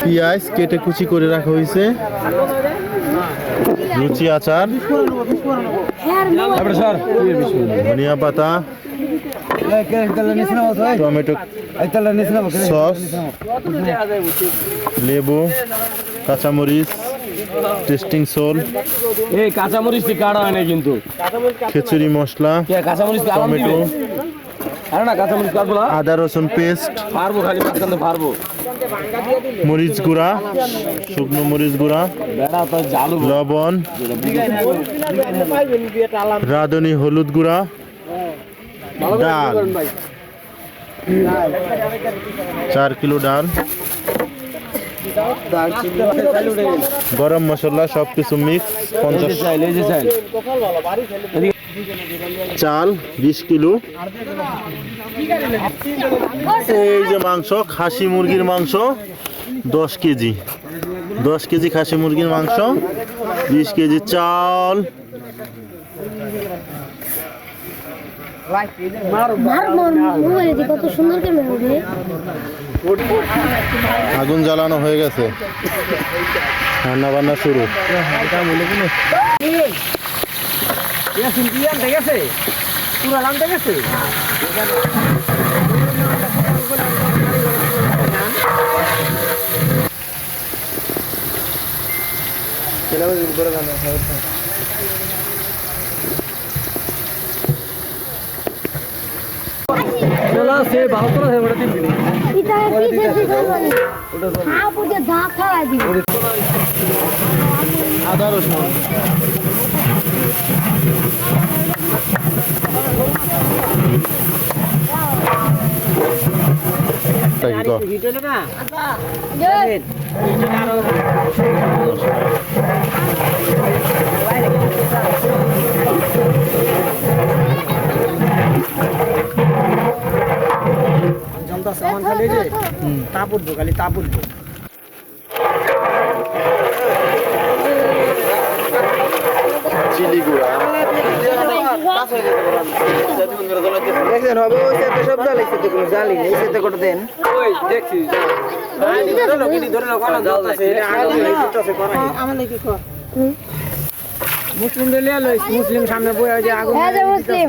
পেঁয়াজ কেটে কুচি করে রাখা হয়েছে। লুচি আচার। ধনিয়া পাতা। Tomato sauce. লেবু কাঁচামরিচ। Testing soul. এই কাঁচামরিচ কি কাটা হয় না কিন্তু। খিচুড়ি মশলা কাঁচামরিচ টমেটো আরে না কাঁচামরিচ না আদা রসুন পেস্ট পারব খালি মাঝখানে পারব। মরিচ গুঁড়া শুকনো মরিচ গুঁড়া লবণ রাঁধুনি হলুদ গুঁড়া ডাল। চার কিলো ডাল। গরম মশলা সব কিছু মিক্স পঞ্চাশ। চাল বিশ কিলো। এই যে মাংস, খাসি মুরগির মাংস, দশ কেজি। দশ কেজি খাসি মুরগির মাংস, বিশ কেজি চাল আগুন জ্বালানো হয়ে গেছে। রান্না বান্না শুরু। আছে পুরো আছে সে ভালো তো না ওটা দিবি এটা কি সে দিবেন হ্যাঁ বুঝে দা খাওয়া দিব। আদা রসুন। তাই কি সামান খালি যে তা পড়ব খালি তা পড়ব চিলি গুঁড়া। দেখছেন হবে ওই সাথে সব জাল এই সাথে জালি এই সাথে করে দেন। ওই দেখছি মুসলিম মুসলিম সামনে যে আগুন হ্যাঁ মুসলিম।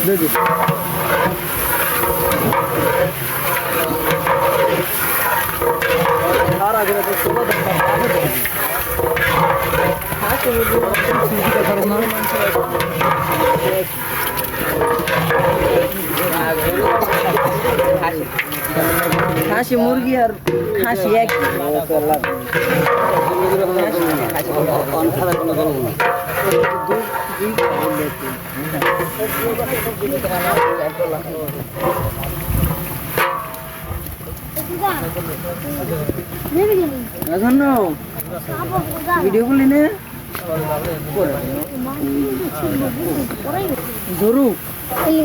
হইতো দূরে খাসি মুরগি আর খাসি এক। নেবে গেলি এখন ভিডিও করলি না ধরু এই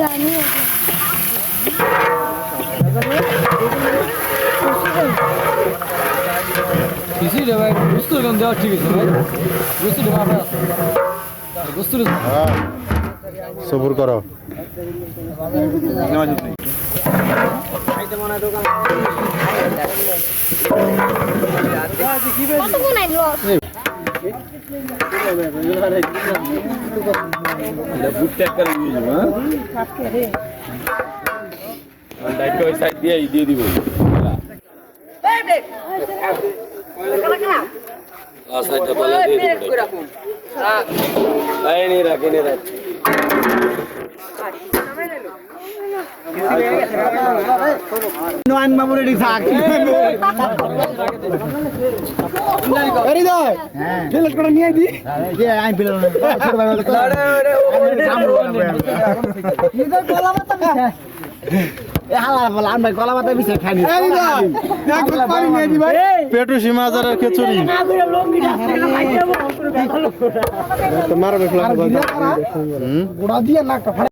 রে ভাই? বুঝতে কেন দেওয়া ঠিক আছে ভাই। আপনার বুঝতে হ্যাঁ সবুর করো। দিয়ে দিব আর সাইডটা বলে দিয়ে দিব এই নে রাখ নে রাখ নিয়ে পেটু সীমাজারের খিচুড়ি মারবে